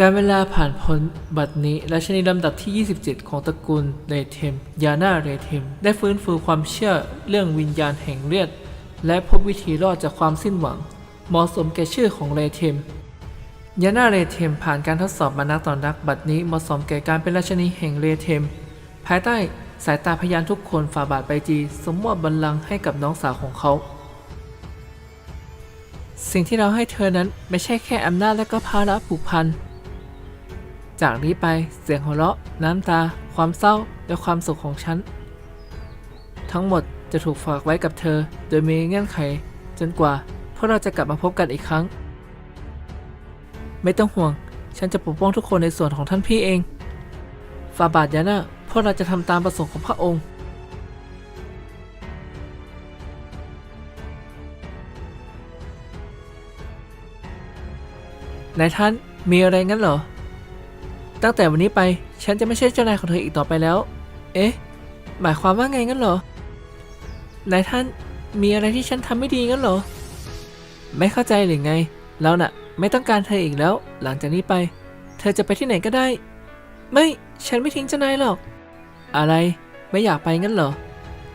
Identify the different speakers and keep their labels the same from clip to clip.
Speaker 1: การเวลาผ่านพ้นบัดนี้ราชนีลำดับที่ 27 ของตระกูลเรเทม ยาน่าเรเทม ได้ฟื้นฟูความเชื่อเรื่องวิญญาณแห่งเลือด และพบวิธีรอดจากความสิ้นหวัง เหมาะสมแก่ชื่อของเรเทม ยาน่าเรเทมผ่านการทดสอบมานักต่อนนักบัดนี้เหมาะสมแก่การเป็นราชนีแห่งเรเทม ภายใต้สายตาพยานทุกคนฝ่าบาทไปจีสมมอบบัลลังก์ให้กับน้องสาวของเขา สิ่งที่เราให้เธอนั้นไม่ใช่แค่อำนาจและก็ภาระผูกพัน จากนี้ไปเสียงหัวเราะ น้ำตา ความเศร้า และความสุขของฉัน ทั้งหมดจะถูกฝากไว้กับเธอ โดยมีเงื่อนไข จนกว่าพวกเราจะกลับมาพบกันอีกครั้ง ไม่ต้องห่วง ฉันจะปกป้องทุกคนในส่วนของท่านพี่เองฟาบาทยาน่าพวกเราจะทำตามประสงค์ของพระองค์นายท่านมีอะไรงั้นเหรอ ตั้งแต่วันนี้ไป ฉันจะไม่ใช่เจ้านายของเธออีกต่อไปแล้ว เอ๊ะ หมายความว่าไงงั้นเหรอ นายท่านมีอะไรที่ฉันทำไม่ดีงั้นเหรอ ไม่เข้าใจหรือไงเราน่ะ ไม่ต้องการเธออีกแล้ว หลังจากนี้ไป เธอจะไปที่ไหนก็ได้ ไม่ฉันไม่ทิ้งเจ้านายหรอก อะไรไม่อยากไปงั้นเหรอ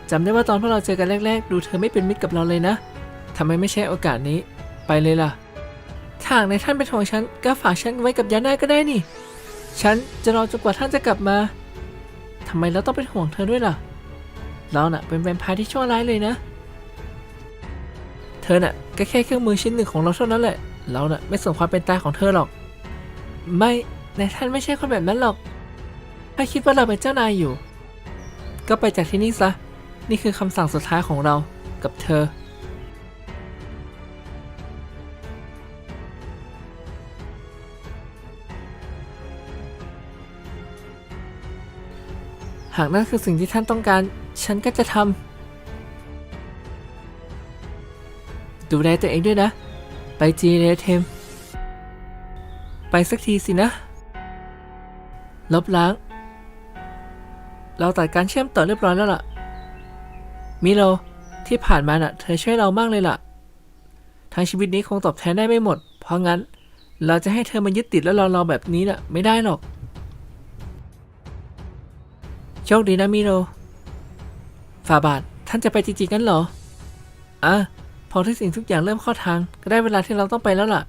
Speaker 1: จำได้ว่าตอนพวกเราเจอกันแรก ๆ ดูเธอไม่เป็นมิตรกับเราเลยนะทำไมไม่ใช้โอกาสนี้ ไปเลยล่ะถ้าหากในท่านเป็นของฉันก็ฝากฉันไว้กับยาน่าก็ได้นี่ ฉันจะรอจนกว่าท่านจะกลับมา ทำไมเราต้องเป็นห่วงเธอด้วยล่ะ เราน่ะเป็นแวมไพร์ที่ชั่วร้ายเลยนะ เธอน่ะก็แค่เครื่องมือชิ้นหนึ่งของเราเท่านั้นแหละ เราน่ะไม่สนความเป็นตายของเธอหรอก ไม่นายท่านไม่ใช่คนแบบนั้นหรอก ถ้าคิดว่าเราเป็นเจ้านายอยู่ ก็ไปจากที่นี่ซะ นี่คือคำสั่งสุดท้ายของเรา กับเธอากนั่นคือสิ่งที่ท่านต้องการ ฉันก็จะทำ ดูแลตัวเองด้วยนะ ไปจีเรเทม ไปสักทีสินะ ลบล้าง เราตัดการเชื่อมต่อเรียบร้อยแล้วล่ะ มิโล ที่ผ่านมาน่ะ เธอช่วยเรามากเลยล่ะ ทั้งชีวิตนี้คงตอบแทนได้ไม่หมด เพราะงั้น เราจะให้เธอมายึดติดแล้วรอเราแบบนี้น่ะ ไม่ได้หรอก โชคดีนะมิโรฝ่าบาทท่านจะไปจริงๆกันเหรอ อะ พอทุกสิ่งทุกอย่างเริ่มเข้าทาง ก็ได้เวลาที่เราต้องไปแล้วล่ะ